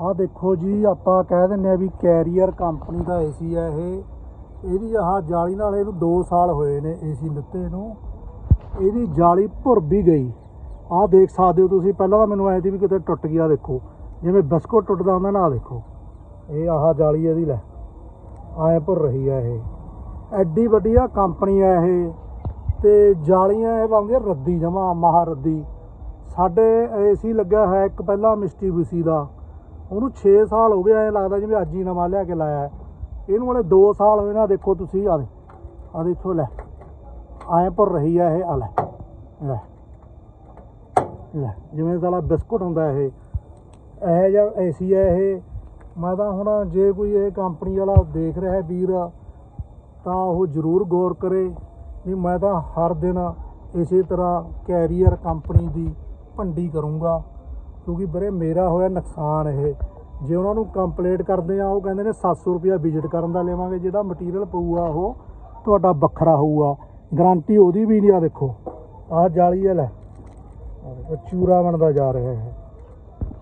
ਆਹ ਦੇਖੋ ਜੀ, ਆਪਾਂ ਕਹਿ ਦਿੰਨੇ ਆ ਵੀ ਕੈਰੀਅਰ ਕੰਪਨੀ ਦਾ ਏਸੀ ਆ ਇਹ। ਇਹਦੀ ਆਹ ਜਾਲੀ ਨਾਲ ਇਹਨੂੰ 2 ਸਾਲ ਹੋਏ ਨੇ ਏਸੀ ਲਿੱਤੇ ਨੂੰ। ਇਹਦੀ ਜਾਲੀ ਭੁਰ ਵੀ ਗਈ। ਆਹ ਦੇਖ ਸਕਦੇ ਹੋ ਤੁਸੀਂ, ਪਹਿਲਾਂ ਤਾਂ ਮੈਨੂੰ ਐਂ ਸੀ ਵੀ ਕਿਤੇ ਟੁੱਟ ਗਿਆ, ਦੇਖੋ। ਜਿਵੇਂ ਬਿਸਕੁਟ ਟੁੱਟਦਾ ਹੁੰਦਾ ਨਾ ਦੇਖੋ। ਇਹ ਆਹ ਜਾਲੀ ਇਹਦੀ ਲੈ। ਐਂ ਭੁਰ ਰਹੀ ਆ ਇਹ। ਐਡੀ ਵੱਡੀ ਆ ਕੰਪਨੀ ਆ ਇਹ। ਤੇ ਜਾਲੀਆਂ ਇਹ ਲਾਉਂਦੀਆਂ ਰੱਦੀ ਜਮਾ ਮਹਾਰੱਦੀ ਸਾਡੇ ਏਸੀ ਲੱਗਾ ਹੈ ਇੱਕ ਪਹਿਲਾਂ ਮਿਸਟੀ ਬੂਸੀ ਦਾ। ਉਹਨੂੰ 6 ਸਾਲ ਹੋ ਗਏ, ਐਂ ਲੱਗਦਾ ਜਿਵੇਂ ਅੱਜ ਹੀ ਨਵਾਂ ਲਿਆ ਕੇ ਲਾਇਆ ਇਹਨੂੰ ਵਾਲੇ 2 ਸਾਲ ਹੋਏ ਨਾ, ਦੇਖੋ ਤੁਸੀਂ ਆ ਆ ਦੇਖੋ, ਲੈ। ਆਏ ਪਰ ਰਹੀ ਆ ਇਹ ਆ ਲੈ ਲੈ। ਲੈ, ਜਿਵੇਂ ਸਾਲਾ ਬਿਸਕੁਟ ਹੁੰਦਾ ਇਹ। ਇਹ ਜਿਹਾ ਐਸੀ ਹੈ ਇਹ। ਮੈਂ ਤਾਂ ਹੁਣ ਜੇ ਕੋਈ ਇਹ ਕੰਪਨੀ ਵਾਲਾ ਦੇਖ ਰਿਹਾ ਵੀਰ, ਤਾਂ ਉਹ ਜ਼ਰੂਰ ਗੌਰ ਕਰੇ। ਵੀ ਮੈਂ ਤਾਂ ਹਰ ਦਿਨ ਇਸੇ ਤਰ੍ਹਾਂ ਕੈਰੀਅਰ ਕੰਪਨੀ ਦੀ ਭੰਡੀ ਕਰੂੰਗਾ। ਕਿਉਂਕਿ ਵੀਰੇ ਮੇਰਾ ਹੋਇਆ ਨੁਕਸਾਨ ਇਹ। ਜੇ ਉਹਨਾਂ ਨੂੰ ਕੰਪਲੀਟ ਕਰਦੇ ਆ, ਉਹ ਕਹਿੰਦੇ ਨੇ 700 ਰੁਪਇਆ ਵਿਜ਼ਿਟ ਕਰਨ ਦਾ ਲੈਵਾਂਗੇ ਜਿਹੜਾ ਮਟੀਰੀਅਲ ਪਊਗਾ ਉਹ, ਤੁਹਾਡਾ ਵੱਖਰਾ ਹੋਊਗਾ। ਗਾਰੰਟੀ ਉਹਦੀ ਵੀ ਨਹੀਂ ਆ ਦੇਖੋ। ਆਹ ਜਾਲੀ ਹੈ ਚੂਰਾ ਬਣਦਾ ਜਾ ਰਿਹਾ ਹੈ